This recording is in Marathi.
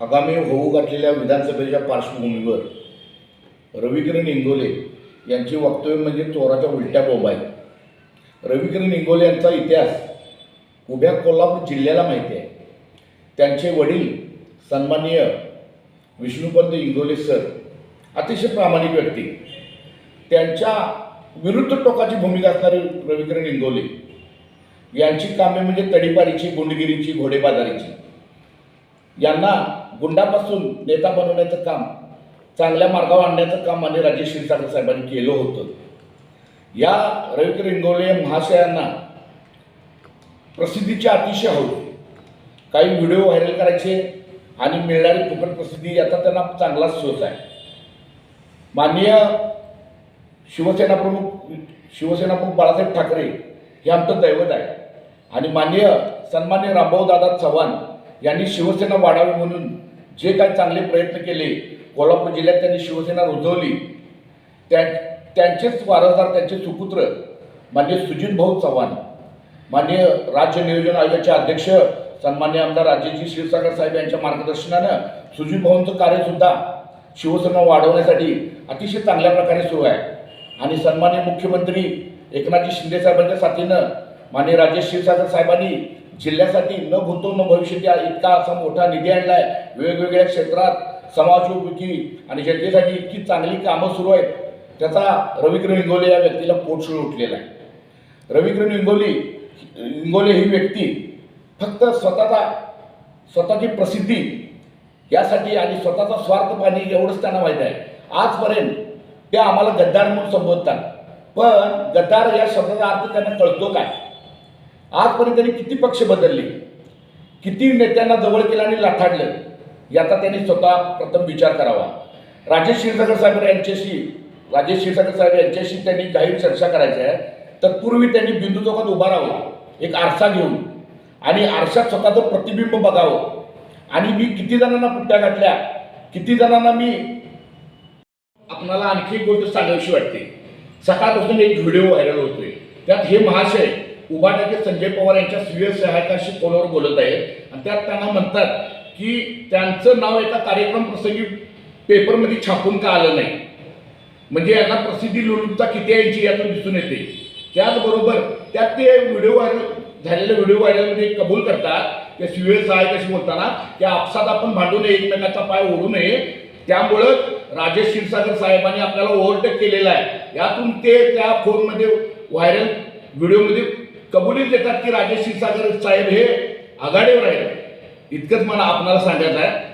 आगामी होऊ घातलेल्या विधानसभेच्या पार्श्वभूमीवर रविकिरण इंगोले यांची वक्तव्य म्हणजे चोराच्या उलट्या बोंब आहेत. रविकिरण इंगोले यांचा इतिहास उभ्या कोल्हापूर जिल्ह्याला माहिती आहे. त्यांचे वडील सन्माननीय विष्णुपंत इंगोले सर अतिशय प्रामाणिक व्यक्ती. त्यांच्या विरुद्ध टोकाची भूमिका असणारे रविकिरण इंगोले यांची कामे म्हणजे तडीपारीची गुंडगिरीची घोडेबाजारीची. यांना गुंडापासून नेता बनवण्याचं काम चांगल्या मार्गावर आणण्याचं काम आणि राजेश क्षीरसागर साहेबांनी केलं होतं. या रविकिरण रिंगोले महाशयांना प्रसिद्धीची अतिशय हवी काही व्हिडिओ व्हायरल करायचे आणि मिळणारी फुकट प्रसिद्धी याचा त्यांना चांगलाच शोध आहे. माननीय शिवसेना प्रमुख शिवसेना प्रमुख बाळासाहेब ठाकरे हे आमचं दैवत आहे. आणि माननीय सन्मान्य रामभाऊ दादा चव्हाण यांनी शिवसेना वाढावी म्हणून जे काही चांगले प्रयत्न केले कोल्हापूर जिल्ह्यात त्यांनी शिवसेना रुजवली. त्या त्यांचेच वारसदार त्यांचे सुपुत्र माननीय सुजित भाऊ चव्हाण माननीय राज्य नियोजन आयोगाचे अध्यक्ष सन्मान्य आमदार राजेजी क्षीरसागर साहेब यांच्या मार्गदर्शनानं सुजित भाऊंचं कार्यसुद्धा शिवसेना वाढवण्यासाठी अतिशय चांगल्या प्रकारे सुरू आहे. आणि सन्मान्य मुख्यमंत्री एकनाथजी शिंदे साहेबांच्या साथीनं माननीय राजेश क्षीरसागर साहेबांनी जिल्ह्यासाठी न भूतो न भविष्यात इतका असा मोठा निधी आणला आहे वेगवेगळ्या क्षेत्रात समाजोपयोगी आणि जनतेसाठी इतकी चांगली कामं सुरू आहेत. त्याचा रविकिरण हिंगोले या व्यक्तीला पोटशूळ उठलेला आहे. रविकिरण हिंगोली हिंगोले ही व्यक्ती फक्त स्वतःचा स्वतःची प्रसिद्धी यासाठी आणि स्वतःचा स्वार्थ पाणी एवढंच त्यांना माहीत आहे. आजपर्यंत ते आम्हाला गद्दार म्हणून संबोधतात. पण गद्दार या शब्दाचा अर्थ त्यांना कळतो काय? आजपर्यंत त्यांनी किती पक्ष बदलले? किती नेत्यांना जवळ केलं आणि लाथाडलं? याचा त्यांनी स्वतः प्रथम विचार करावा. राजेश क्षीरसागर साहेब यांच्याशी राजेश क्षीरसागर साहेब यांच्याशी त्यांनी काही चर्चा करायची आहे तत्पूर्वी त्यांनी बिंदू चौकात उभा राहावं एक आरसा घेऊन. आणि आरशात स्वतःचं प्रतिबिंब बघावं. आणि मी किती जणांना पुट्ट्या घातल्या किती जणांना मी आपणाला आणखी एक गोष्ट सांगावीशी वाटते. सकाळपासून एक व्हिडिओ व्हायरल होतोय. त्यात हे महाशय उभाट्याचे संजय पवार यांच्या स्वीय सहायकाशी फोनवर बोलत आहेत. आणि त्यात त्यांना म्हणतात की त्यांचं नाव एका कार्यक्रम प्रसंगी पेपरमध्ये छापून का आलं नाही? म्हणजे यांना प्रसिद्धी लोलुपता किती आहे यातून दिसून येते. त्याचबरोबर त्यात ते व्हिडिओ व्हायरल झालेले व्हिडिओ व्हायरलमध्ये कबूल करतात त्या स्वीय सहायकाशी बोलताना की आपसात आपण भांडू नये एकमेकाचा पाय ओढू नये. त्यामुळं राजेश क्षीरसागर साहेबांनी आपल्याला ओव्हरटेक केलेला आहे. यातून ते त्या फोनमध्ये व्हायरल व्हिडिओमध्ये कबुलीत देतात की राजेश क्षीरसागर साहेब हे आघाडीवर आहेत. इतकंच मला आपणाला सांगायचं आहे.